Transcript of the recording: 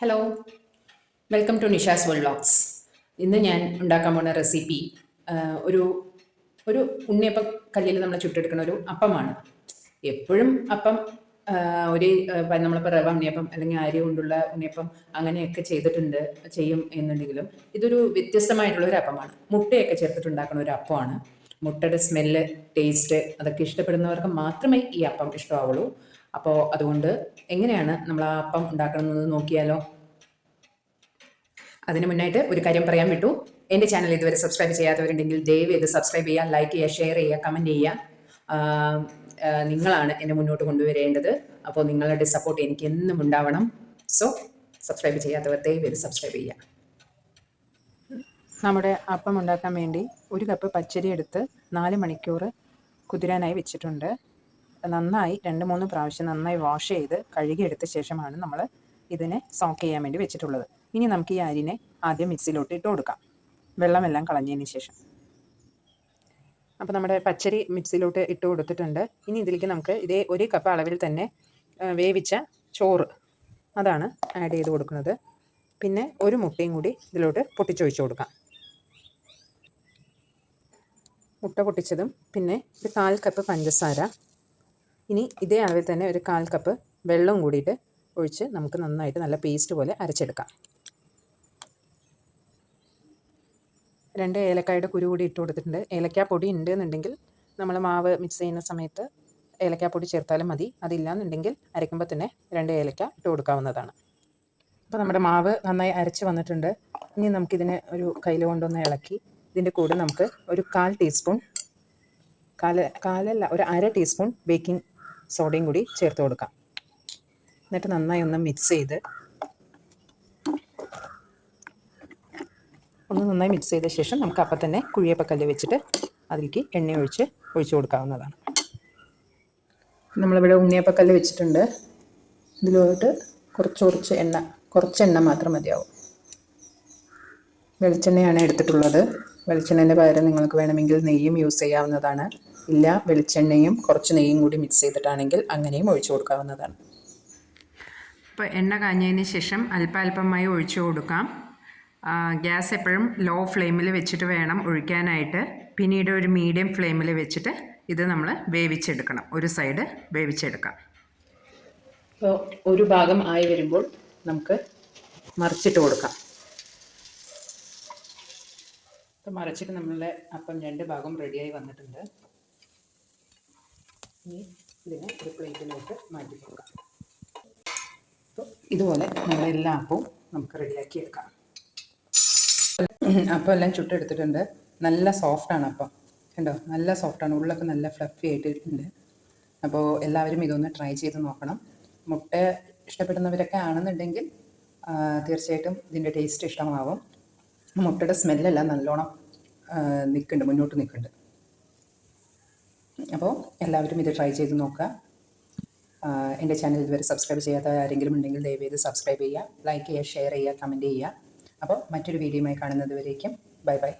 Hello welcome to Nisha's world vlogs ഇന്ന് ഞാൻ ഉണ്ടാക്കാൻ പോകുന്ന റെസിപ്പി ഒരു ഒരു ഉണ്ണിയപ്പം കല്ലിൽ നമ്മൾ ചുട്ടെടുക്കുന്ന ഒരു അപ്പമാണ്. എപ്പോഴും അപ്പം ഒരു നമ്മളിപ്പോൾ റവ ഉണ്ണിയപ്പം അല്ലെങ്കിൽ അരി കൊണ്ടുള്ള ഉണ്ണിയപ്പം അങ്ങനെയൊക്കെ ചെയ്തിട്ടുണ്ട് ചെയ്യും എന്നുണ്ടെങ്കിലും ഇതൊരു വ്യത്യസ്തമായിട്ടുള്ള ഒരു അപ്പമാണ്. മുട്ടയൊക്കെ ചേർത്തിട്ടുണ്ടാക്കുന്ന ഒരു അപ്പമാണ്. മുട്ടയുടെ സ്മെല്ല് ടേസ്റ്റ് അതൊക്കെ ഇഷ്ടപ്പെടുന്നവർക്ക് മാത്രമേ ഈ അപ്പം ഇഷ്ടമാവുള്ളൂ. അപ്പോൾ അതുകൊണ്ട് എങ്ങനെയാണ് നമ്മൾ ആ അപ്പം ഉണ്ടാക്കുന്നത് നോക്കിയാലോ? അതിന് മുന്നായിട്ട് ഒരു കാര്യം പറയാൻ വിട്ടു. എന്റെ ചാനൽ ഇതുവരെ സബ്സ്ക്രൈബ് ചെയ്യാത്തവരുണ്ടെങ്കിൽ ദയവ് ഇത് സബ്സ്ക്രൈബ് ചെയ്യുക ലൈക്ക് ചെയ്യുക ഷെയർ ചെയ്യുക കമന്റ് ചെയ്യുക. നിങ്ങളാണ് എന്നെ മുന്നോട്ട് കൊണ്ടുവരേണ്ടത്. അപ്പോൾ നിങ്ങളുടെ സപ്പോർട്ട് എനിക്ക് എന്നും ഉണ്ടാവണം. സോ സബ്സ്ക്രൈബ് ചെയ്യാത്തവർ ദയവ് ഇത് സബ്സ്ക്രൈബ് ചെയ്യുക. നമ്മുടെ അപ്പം ഉണ്ടാക്കാൻ വേണ്ടി ഒരു കപ്പ് പച്ചരി എടുത്ത് നാല് മണിക്കൂർ കുതിരാനായി വെച്ചിട്ടുണ്ട്. നന്നായി രണ്ട് മൂന്ന് പ്രാവശ്യം നന്നായി വാഷ് ചെയ്ത് കഴുകിയെടുത്ത ശേഷമാണ് നമ്മൾ ഇതിനെ സോക്ക് ചെയ്യാൻ വേണ്ടി വെച്ചിട്ടുള്ളത്. ഇനി നമുക്ക് ഈ അരിനെ ആദ്യം മിക്സിയിലോട്ട് ഇട്ട് കൊടുക്കാം. വെള്ളമെല്ലാം കളഞ്ഞതിന് ശേഷം. അപ്പോൾ നമ്മുടെ പച്ചരി മിക്സിയിലോട്ട് ഇട്ട് കൊടുത്തിട്ടുണ്ട്. ഇനി ഇതിലേക്ക് നമുക്ക് ഇതേ ഒരു കപ്പ് അളവിൽ തന്നെ വേവിച്ച ചോറ് അതാണ് ആഡ് ചെയ്ത് കൊടുക്കുന്നത്. പിന്നെ ഒരു മുട്ടയും കൂടി ഇതിലോട്ട് പൊട്ടിച്ചൊഴിച്ച് കൊടുക്കാം. മുട്ട പൊട്ടിച്ചതും പിന്നെ ഒരു കാൽ കപ്പ് പഞ്ചസാര. ഇനി ഇതേ അളവിൽ തന്നെ ഒരു കാൽ കപ്പ് വെള്ളം കൂടിയിട്ട് ഒഴിച്ച് നമുക്ക് നന്നായിട്ട് നല്ല പേസ്റ്റ് പോലെ അരച്ചെടുക്കാം. രണ്ട് ഏലക്കായുടെ കുരു കൂടി ഇട്ട് കൊടുത്തിട്ടുണ്ട്. ഏലക്കാ പൊടി ഉണ്ട് എന്നുണ്ടെങ്കിൽ നമ്മൾ മാവ് മിക്സ് ചെയ്യുന്ന സമയത്ത് ഏലക്കാ പൊടി ചേർത്താലും മതി. അതില്ലാന്നുണ്ടെങ്കിൽ അരയ്ക്കുമ്പോൾ തന്നെ രണ്ട് ഏലക്ക ഇട്ട് കൊടുക്കാവുന്നതാണ്. അപ്പോൾ നമ്മുടെ മാവ് നന്നായി അരച്ച് വന്നിട്ടുണ്ട്. ഇനി നമുക്കിതിനെ ഒരു കയ്യിൽ കൊണ്ടൊന്ന് ഇളക്കി ഇതിന്റെ കൂടെ നമുക്ക് ഒരു കാൽ ടീസ്പൂൺ കാല കാലല്ല ഒരു അര ടീസ്പൂൺ ബേക്കിംഗ് സോഡയും കൂടി ചേർത്ത് കൊടുക്കാം. എന്നിട്ട് നന്നായി ഒന്ന് മിക്സ് ചെയ്ത് ഒന്ന് നന്നായി മിക്സ് ചെയ്ത ശേഷം നമുക്ക് അപ്പം തന്നെ കുഴിയപ്പക്കല്ല് വെച്ചിട്ട് അതിലേക്ക് എണ്ണ ഒഴിച്ച് ഒഴിച്ചു കൊടുക്കാവുന്നതാണ്. നമ്മളിവിടെ ഉണ്ണിയപ്പക്കല്ല് വെച്ചിട്ടുണ്ട്. ഇതിലോട്ട് കുറച്ച് കുറച്ച് എണ്ണ കുറച്ച് എണ്ണ മാത്രം മതിയാവും. വെളിച്ചെണ്ണയാണ് എടുത്തിട്ടുള്ളത്. വെളിച്ചെണ്ണേന്റെ പകരം നിങ്ങൾക്ക് വേണമെങ്കിൽ നെയ്യും യൂസ് ചെയ്യാവുന്നതാണ്. ഇല്ല വെളിച്ചെണ്ണയും കുറച്ച് നെയ്യും കൂടി മിക്സ് ചെയ്തിട്ടാണെങ്കിൽ അങ്ങനെയും ഒഴിച്ചു കൊടുക്കാവുന്നതാണ്. ഇപ്പോൾ എണ്ണ കാഞ്ഞതിന് ശേഷം അല്പാൽപമായി ഒഴിച്ചു കൊടുക്കാം. ഗ്യാസ് എപ്പോഴും ലോ ഫ്ലെയിമിൽ വെച്ചിട്ട് വേണം ഒഴിക്കാനായിട്ട്. പിന്നീട് ഒരു മീഡിയം ഫ്ലെയിമിൽ വെച്ചിട്ട് ഇത് നമ്മൾ വേവിച്ചെടുക്കണം. ഒരു സൈഡ് വേവിച്ചെടുക്കാം. അപ്പോൾ ഒരു ഭാഗം ആയി വരുമ്പോൾ നമുക്ക് മറിച്ചിട്ട് കൊടുക്കാം. അപ്പോൾ മറിച്ചിട്ട് നമ്മളുടെ അപ്പം രണ്ട് ഭാഗം റെഡിയായി വന്നിട്ടുണ്ട്. ഇനി ഇതിനെ ഒരു പ്ലേറ്റിലോട്ട് മാറ്റി കൊടുക്കാം. അപ്പോൾ ഇതുപോലെ നമ്മളെല്ലാ അപ്പവും നമുക്ക് റെഡിയാക്കി എടുക്കാം. അപ്പം എല്ലാം ചുട്ടെടുത്തിട്ടുണ്ട്. നല്ല സോഫ്റ്റാണ് അപ്പം. കണ്ടോ? നല്ല സോഫ്റ്റാണ് ഉള്ളൊക്കെ നല്ല ഫ്ലഫി ആയിട്ടുണ്ട് അപ്പോൾ എല്ലാവരും ഇതൊന്ന് ട്രൈ ചെയ്ത് നോക്കണം. മുട്ട ഇഷ്ടപ്പെടുന്നവരൊക്കെ ആണെന്നുണ്ടെങ്കിൽ തീർച്ചയായിട്ടും ഇതിന്റെ ടേസ്റ്റ് ഇഷ്ടമാവും. മുട്ടയുടെ സ്മെല്ലെല്ലാം നല്ലോണം നിൽക്കുന്നുണ്ട് മുന്നോട്ട് നിൽക്കുന്നുണ്ട് അപ്പോൾ എല്ലാവരും ഇത് ട്രൈ ചെയ്ത് നോക്കുക എന്റെ ചാനൽ ഇതുവരെ സബ്സ്ക്രൈബ് ചെയ്യാത്ത ആരെങ്കിലും ഉണ്ടെങ്കിൽ ദയവേത് സബ്സ്ക്രൈബ് ചെയ്യുക ലൈക്ക് ചെയ്യുക ഷെയർ ചെയ്യുക കമന്റ് ചെയ്യുക അപ്പോൾ മറ്റൊരു വീഡിയോയുമായി കാണുന്നത് വരേക്കും ബൈ ബൈ.